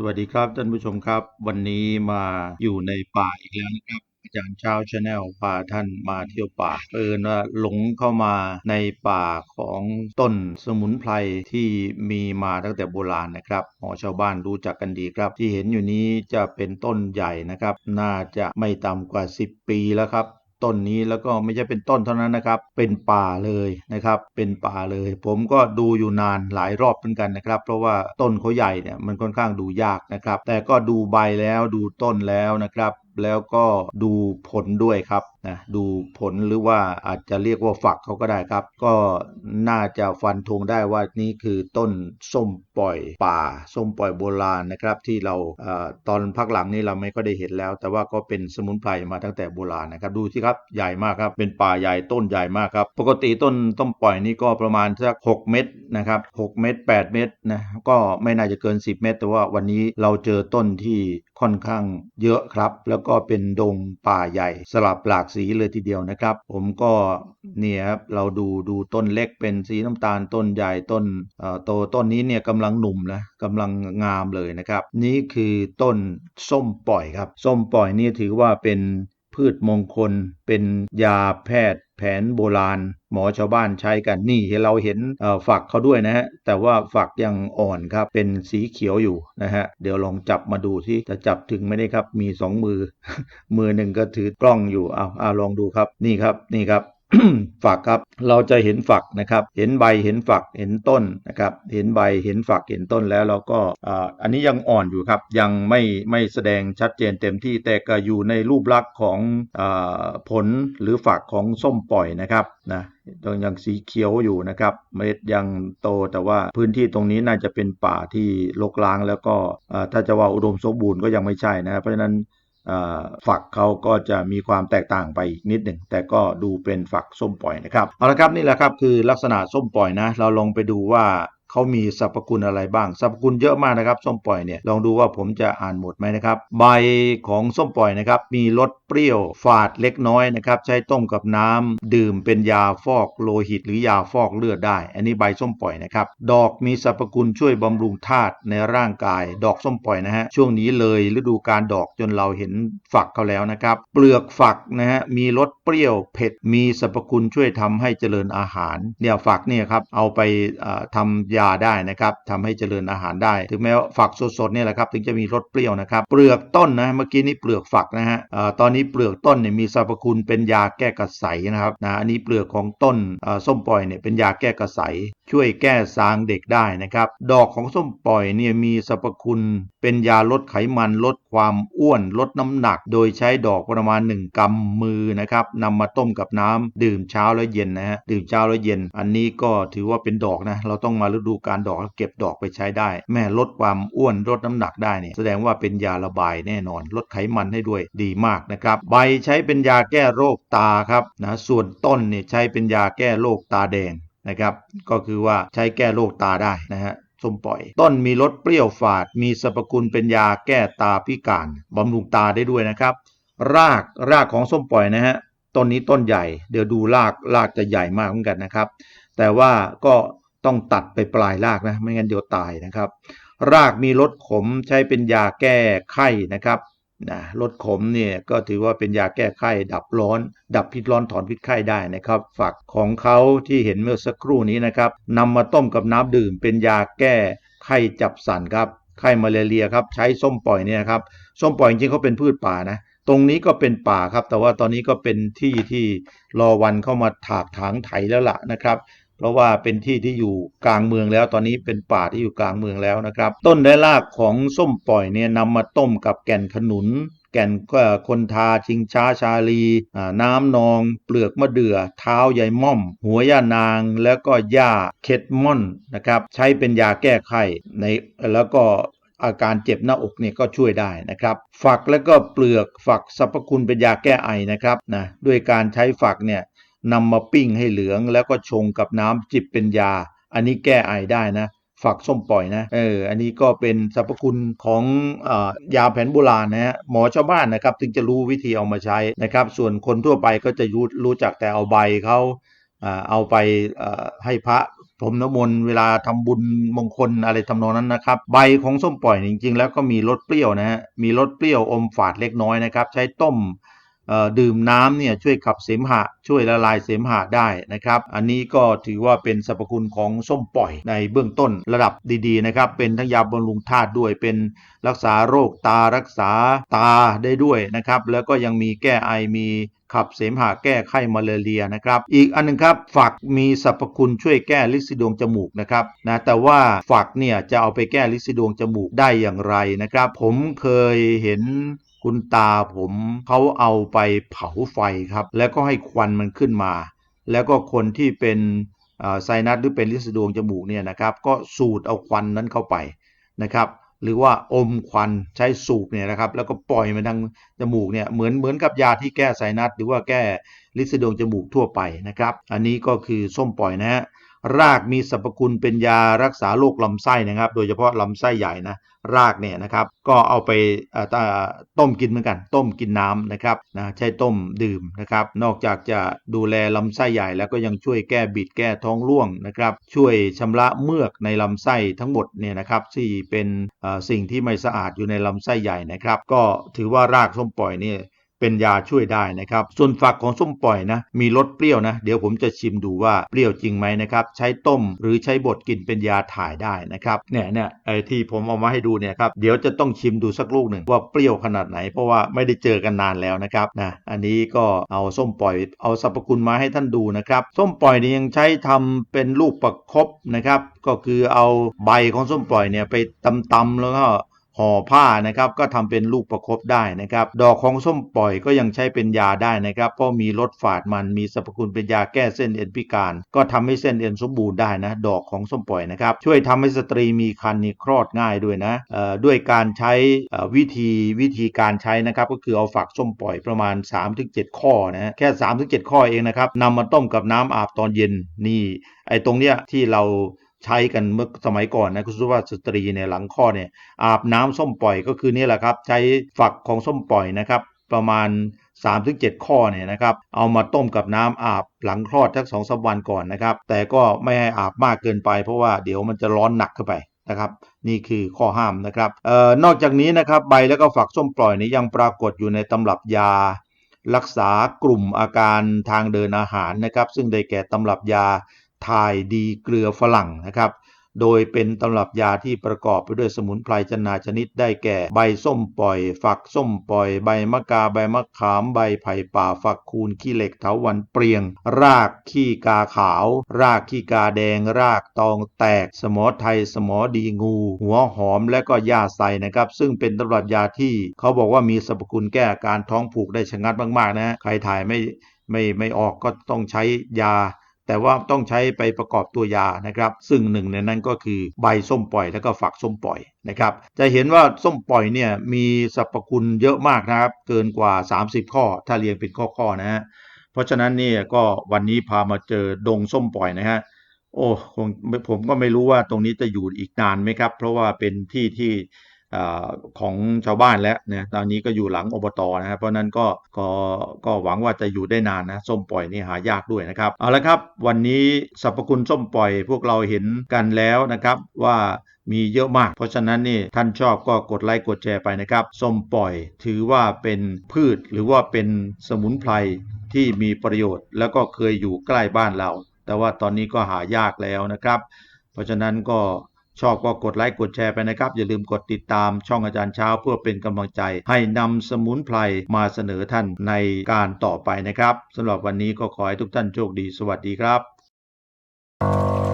สวัสดีครับท่านผู้ชมครับ วันนี้มาอยู่ในป่าอีกแล้วนะครับอาจารย์เช้าชาแนลพาท่านมาเที่ยวป่าเออว่าหลงเข้ามาในป่าของต้นสมุนไพรที่มีมาตั้งแต่โบราณนะครับหมอชาวบ้านรู้จักกันดีครับ ที่เห็นอยู่นี้จะเป็นต้นใหญ่นะครับ น่าจะไม่ต่ำกว่า 10 ปีแล้วครับ ต้นนี้แล้วก็ไม่ใช่เป็นต้นเท่านั้นนะครับ เป็นป่าเลยนะครับ เป็นป่าเลย ผมก็ดูอยู่นานหลายรอบเหมือนกันนะครับ เพราะว่าต้นเขาใหญ่เนี่ยมันค่อนข้างดูยากนะครับ แต่ก็ดูใบแล้วดูต้นแล้วนะครับ แล้วก็ดูผลด้วยครับนะดูผลหรือว่าอาจจะเรียกว่าฝักเขาก็ได้ครับ ก็น่าจะฟันธงได้ว่านี่คือต้นส้มปล่อยป่า ส้มปล่อยโบราณนะครับ ที่เราอตอนพักหลังนี้เราไม่ก็ได้เห็นแล้ว แต่ว่าก็เป็นสมุนไพรมาตั้งแต่โบราณนะครับ ดูสิครับใหญ่มากครับ เป็นป่าใหญ่ต้นใหญ่มากครับ ปกติต้นต้มปล่อยนี่ก็ประมาณสัก6เม็ดนะครับ6เม็ด8เม็ดนะก็ไม่น่าจะเกิน 10 เม็ดแต่ว่าวันนี้เราเจอต้นที่ ค่อนข้างเยอะครับ แล้วก็เป็นดงป่าใหญ่สลับหลากสีเลยทีเดียวนะครับ ผมก็เนี่ยครับเราดูดูต้นเล็กเป็นสีน้ำตาลต้นใหญ่ต้นเอ่อโตต้นนี้เนี่ยกำลังหนุ่มนะกำลังงามเลยนะครับ นี่คือต้นส้มปล่อยครับ ส้มปล่อยนี่ถือว่าเป็น พืชมงคล เป็นยาแพทย์แผนโบราณ หมอชาวบ้านใช้กันนี่เราเห็นฝักเขาด้วยนะฮะแต่ว่าฝักยังอ่อนครับเป็นสีเขียวอยู่นะฮะเดี๋ยวลองจับมาดูที่จะจับถึงไม่ได้ครับมีสองมือ มือหนึ่งก็ถือกล้องอยู่เอาเอาลองดูครับนี่ครับนี่ครับ ฝักครับเราจะเห็นฝักนะครับ เห็นใบเห็นฝักเห็นต้นนะครับ เห็นใบเห็นฝักเห็นต้นแล้วเราก็อันนี้ยังอ่อนอยู่ครับ ยังไม่ไม่แสดงชัดเจนเต็มที่แต่ก็อยู่ในรูปลักษณ์ของอผลหรือฝักของส้มปล่อยนะครับนะยังยังสีเขียวอยู่นะครับ เมล็ดยังโตแต่ว่าพื้นที่ตรงนี้น่าจะเป็นป่าที่รกร้างแล้วก็ถ้าจะว่าอุดมสมบูรณ์ก็ยังไม่ใช่นะเพราะฉะนั้น ฝักเขาก็จะมีความแตกต่างไปอีกนิดหนึ่งแต่ก็ดูเป็นฝักส้มปล่อยนะครับเอาละครับนี่แหละครับคือลักษณะส้มปล่อยนะ เราลองไปดูว่าเขามีสรรพคุณอะไรบ้าง สรรพคุณเยอะมากนะครับ ส้มปล่อยเนี่ย ลองดูว่าผมจะอ่านหมดไหมนะครับ ใบของส้มปล่อยนะครับ มีรส เปรี้ยวฝาดเล็กน้อยนะครับใช้ต้มกับน้ำดื่มเป็นยาฟอกโลหิต หรือยาฟอกเลือดได้ อันนี้ใบส้มปล่อยนะครับ ดอกมีสรรพคุณช่วยบำรุงธาตุในร่างกาย ดอกส้มปล่อยนะฮะช่วงนี้เลยฤดูการดอกจนเราเห็นฝักเขาแล้วนะครับ เปลือกฝักนะฮะมีรสเปรี้ยวเผ็ดมีสรรพคุณช่วยทำให้เจริญอาหารเนี่ยฝักเนี่ยครับเอาไปเอ่อทำยาได้นะครับทำให้เจริญอาหารได้ ถึงแม้ว่าฝักสดๆเนี่ยแหละครับถึงจะมีรสเปรี้ยวนะครับ เปลือกต้นนะเมื่อกี้นี้เปลือกฝักนะฮะตอนนี้เปลือกต้นเนี่ยมีสรรพคุณเป็นยาแก้กระใสนะครับนะอันนี้เปลือกของต้นส้มปล่อยเนี่ยเป็นยาแก้กระใสช่วยแก้ซางเด็กได้นะครับ ดอกของส้มปล่อยเนี่ยมีสรรพคุณเป็นยาลดไขมันลดความอ้วนลดน้ำหนัก โดยใช้ดอกประมาณ 1กำมือนะครับนำมาต้มกับน้ำดื่มเช้าและเย็นนะฮะดื่มเช้าและเย็น อันนี้ก็ถือว่าเป็นดอกนะเราต้องมาฤดูการดอกเก็บดอกไปใช้ได้ แม่ลดความอ้วนลดน้ำหนักได้เนี่ยแสดงว่าเป็นยาระบายแน่นอน ลดไขมันให้ด้วยดีมากนะครับใบใช้เป็นยาแก้โรคตาครับนะส่วนต้นเนี่ยใช้เป็นยาแก้โรคตาแดงนะครับ ก็คือว่าใช้แก้โรคตาได้นะฮะส้มปล่อย ต้นมีรสเปรี้ยวฝาด มีสรรพคุณเป็นยาแก้ตาพิการบำรุงตาได้ด้วยนะครับ รากรากของส้มปล่อยนะฮะต้นนี้ต้นใหญ่เดี๋ยวดูรากรากจะใหญ่มากเหมือนกันนะครับ แต่ว่าก็ต้องตัดไปปลายรากนะไม่งั้นเดี๋ยวตายนะครับ รากมีรสขมใช้เป็นยาแก้ไข้นะครับ นะรสขมเนี่ยก็ถือว่าเป็นยาแก้ไข้ดับร้อน ดับพิษร้อนถอนพิษไข้ได้นะครับ ฝักของเขาที่เห็นเมื่อสักครู่นี้นะครับนำมาต้มกับน้ำดื่ม เป็นยาแก้ไข้จับสันครับไข้มาเลเรียครับใช้ส้มปล่อยเนี่ยครับส้มปล่อยจริงๆเขาเป็นพืชป่านะตรงนี้ก็เป็นป่าครับ แต่ว่าตอนนี้ก็เป็นที่ที่รอวันเข้ามาถากถางไถแล้วล่ะนะครับ เพราะว่าเป็นที่ที่อยู่กลางเมืองแล้ว ตอนนี้เป็นป่าที่อยู่กลางเมืองแล้วนะครับ ต้นและรากของส้มปล่อยเนี่ยนำมาต้มกับแก่นขนุนแก่นก็คนทาชิงช้าชาลี น้ำนอง เปลือกมะเดื่อ เท้าใยม่อม หัวย่านาง แล้วก็หญ้าเคดม่อนนะครับใช้เป็นยาแก้ไข้ในแล้วก็อาการเจ็บหน้าอกเนี่ยก็ช่วยได้นะครับ ฝักแล้วก็เปลือกฝักสรรพคุณเป็นยาแก้ไอนะครับนะด้วยการใช้ฝักเนี่ย นำมาปิ้งให้เหลืองแล้วก็ชงกับน้ำจิบเป็นยา อันนี้แก้ไอได้นะฝักส้มปล่อยนะ เออ อันนี้ก็เป็นสรรพคุณของอยาแผนโบราณนะฮะ หมอชาวบ้านนะครับถึงจะรู้วิธีเอามาใช้นะครับ ส่วนคนทั่วไปก็จะรู้รู้จักแต่เอาใบเขาเอาไปให้พระพรมน้ำมนต์เวลาทำบุญมงคลอะไรทำนองนั้นนะครับ ใบของส้มปล่อยจริงๆ แล้วก็มีรสเปรี้ยวนะฮะ มีรสเปรี้ยวอมฝาดเล็กน้อยนะครับ ใช้ต้ม ดื่มน้ำเนี่ยช่วยขับเสมหะ ช่วยละลายเสมหะได้นะครับ อันนี้ก็ถือว่าเป็นสรรพคุณของส้มปล่อยในเบื้องต้นระดับดีๆนะครับ เป็นทั้งยาบำรุงธาตุด้วยเป็นรักษาโรคตารักษาตาได้ด้วยนะครับ แล้วก็ยังมีแก้ไอมีขับเสมหะแก้ไข้มาเลเรียนะครับ อีกอันหนึงครับฝักมีสรรพคุณช่วยแก้ลินสีดวงจมูกนะครับนะแต่ว่าฝักเนี่ยจะเอาไปแก้ลินสีดวงจมูกได้อย่างไรนะครับ ผมเคยเห็น คุณตาผมเขาเอาไปเผาไฟครับ แล้วก็ให้ควันมันขึ้นมา แล้วก็คนที่เป็นไซนัสหรือเป็นลิสดวงจมูกเนี่ยนะครับ ก็สูดเอาควันนั้นเข้าไปนะครับหรือว่าอมควันใช้สูบเนี่ยนะครับ แล้วก็ปล่อยมันทางจมูกเนี่ยเหมือนเหมือนกับยาที่แก้ไซนัสหรือว่าแก้ลิสดวงจมูกทั่วไปนะครับ อันนี้ก็คือส้มปล่อยนะฮะ รากมีสรรพคุณเป็นยารักษาโรคลำไส้นะครับ โดยเฉพาะลำไส้ใหญ่นะ รากเนี่ยนะครับ ก็เอาไปต้มกินเหมือนกัน ต้มกินน้ำนะครับนะใช้ต้มดื่มนะครับ นอกจากจะดูแลลำไส้ใหญ่แล้วก็ยังช่วยแก้บิดแก้ท้องร่วงนะครับ ช่วยชำระเมือกในลำไส้ทั้งหมดเนี่ยนะครับที่เป็นสิ่งที่ไม่สะอาดอยู่ในลำไส้ใหญ่นะครับ ก็ถือว่ารากส้มปล่อยเนี่ย เป็นยาช่วยได้นะครับ ส่วนฝักของส้มปล่อยนะ มีรสเปรี้ยวนะ เดี๋ยวผมจะชิมดูว่าเปรี้ยวจริงไหมนะครับ ใช้ต้มหรือใช้บดกินเป็นยาถ่ายได้นะครับเนี่ยเนี่ยไอ้ที่ผมเอามาให้ดูเนี่ยครับ เดี๋ยวจะต้องชิมดูสักลูกหนึ่งว่าเปรี้ยวขนาดไหน เพราะว่าไม่ได้เจอกันนานแล้วนะครับนะอันนี้ก็เอาส้มปล่อย เอาสรรพคุณมาให้ท่านดูนะครับ ส้มปล่อยนี่ยังใช้ทำเป็นลูกประคบนะครับ ก็คือเอาใบของส้มปล่อยเนี่ยไปตำๆแล้วก็ ห่อผ้านะครับก็ทำเป็นลูกประคบได้นะครับ ดอกของส้มปล่อยก็ยังใช้เป็นยาได้นะครับเพราะมีรสฝาดมันมีสรรพคุณเป็นยาแก้เส้นเอ็นพิการ ก็ทำให้เส้นเอ็นสมบูรณ์ได้นะดอกของส้มปล่อยนะครับ ช่วยทำให้สตรีมีครรภ์นี่คลอดง่ายด้วยนะด้วยการใช้วิธีวิธีการใช้นะครับก็คือเอาฝักส้มปล่อยประมาณ 3-7 ข้อนะแค่ 3-7 ข้อเองนะครับนำมาต้มกับน้ำอาบตอนเย็นนี่ไอ้ตรงเนี้ยที่เรา ใช้กันเมื่อสมัยก่อนนะคุณสุภาพสตรีเนี่ยหลังข้อเนี่ยอาบน้ำส้มปล่อยก็คือนี่แหละครับ ใช้ฝักของส้มปล่อยนะครับ ประมาณ3-7 ข้อเนี่ยนะครับ เอามาต้มกับน้ำอาบหลังคลอดสักสองสวันก่อนนะครับ แต่ก็ไม่ให้อาบมากเกินไป เพราะว่าเดี๋ยวมันจะร้อนหนักเข้าไปนะครับนี่คือข้อห้ามนะครับออนอกจากนี้นะครับใบแล้วก็ฝักส้มปล่อยนี้ยังปรากฏอยู่ในตำรับยา รักษากลุ่มอาการทางเดินอาหารนะครับ ซึ่งได้แก่ตำรับยา ถ่ายดีเกลือฝรั่งนะครับ โดยเป็นตำรับยาที่ประกอบไปด้วยสมุนไพรจนาชนิดได้แก่ ใบส้มปล่อย ฝักส้มปล่อย ใบมะกา ใบมะขาม ใบไผ่ป่า ฝักคูน ขี้เหล็กเถาวันเปรียง รากขี้กาขาว รากขี้กาแดง รากตองแตก สมอไทย สมอดีงู หัวหอม และก็ยาไซนะครับ ซึ่งเป็นตำรับยาที่เขาบอกว่ามีสรรพคุณแก้อาการท้องผูกได้ชะงัดมากๆนะ ใครถ่ายไม่ไม่ไม่ออกก็ต้องใช้ยา แต่ว่าต้องใช้ไปประกอบตัวยานะครับ ซึ่งหนึ่งในนั้นก็คือใบส้มปล่อยแล้วก็ฝักส้มปล่อยนะครับ จะเห็นว่าส้มปล่อยเนี่ยมีสรรพคุณเยอะมากนะครับ เกินกว่า 30 ข้อ ถ้าเรียงเป็นข้อๆนะฮะ เพราะฉะนั้นเนี่ยก็วันนี้พามาเจอดงส้มปล่อยนะฮะ โอ้ผมก็ไม่รู้ว่าตรงนี้จะอยู่อีกนานไหมครับ เพราะว่าเป็นที่ที่ อของชาวบ้านแล้วเนี่ยตอนนี้ก็อยู่หลังอบตนะครับเพราะฉะนั้นก็ก็ก็หวังว่าจะอยู่ได้นานนะส้มปล่อยนี่หายากด้วยนะครับเอาละครับวันนี้สรรพคุณส้มปล่อยพวกเราเห็นกันแล้วนะครับว่ามีเยอะมาก เพราะฉะนั้นนี่ท่านชอบก็กดไลค์กดแชร์ไปนะครับส้มปล่อยถือว่าเป็นพืชหรือว่าเป็นสมุนไพรที่มีประโยชน์ แล้วก็เคยอยู่ใกล้บ้านเรา แต่ว่าตอนนี้ก็หายากแล้วนะครับ เพราะฉะนั้นก็ ชอบก็กดไลค์กดแชร์ไปนะครับ อย่าลืมกดติดตามช่องอาจารย์เช้าเพื่อเป็นกำลังใจ ให้นำสมุนไพรมาเสนอท่านในการต่อไปนะครับสำหรับวันนี้ก็ขอให้ทุกท่านโชคดีสวัสดีครับ